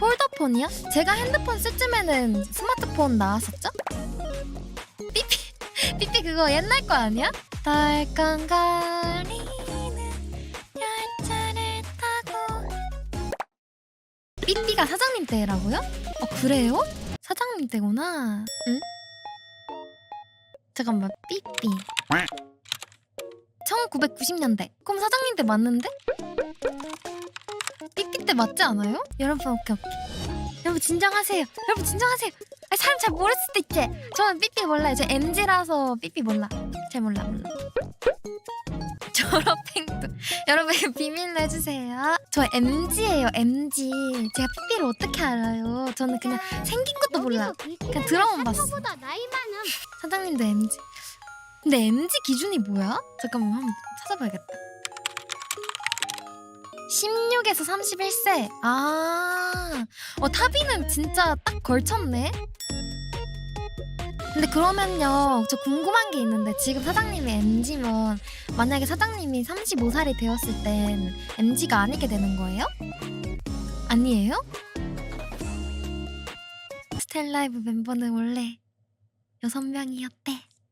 폴더폰이요? 제가 핸드폰 쓸 쯤에는 스마트폰 나왔었죠? 삐삐 삐삐 그거 옛날 거 아니야? 달캉거리는 열차를 타고 삐삐가 사장님 때라고요? 어 그래요? 사장님 때구나. 응? 잠깐만 삐삐. 1990년대. 그럼 사장님 때 맞는데? 때 맞지 않아요? 여러분 오케이 오케이. 여러분 진정하세요. 여러분 진정하세요. 아, 사람 잘 모를 수도 있지. 저는 삐삐 몰라요. 저 MG라서 삐삐 몰라. 잘 몰라 몰라. 졸업행도. 여러분 비밀로 해주세요. 저 MG예요 MG. 제가 삐삐를 어떻게 알아요? 저는 그냥 생긴 것도 몰라. 그냥 드라마 봤어. 보다 나이 많음. 사장님도 MG. 근데 MG 기준이 뭐야? 잠깐만 한번 찾아봐야겠다. 16에서 31세. 아, 어 타비는 진짜 딱 걸쳤네. 근데 그러면요, 저 궁금한 게 있는데 지금 사장님이 MG면 만약에 사장님이 35살이 되었을 땐 MG가 아니게 되는 거예요? 아니에요? 스텔라이브 멤버는 원래 여섯 명이었대.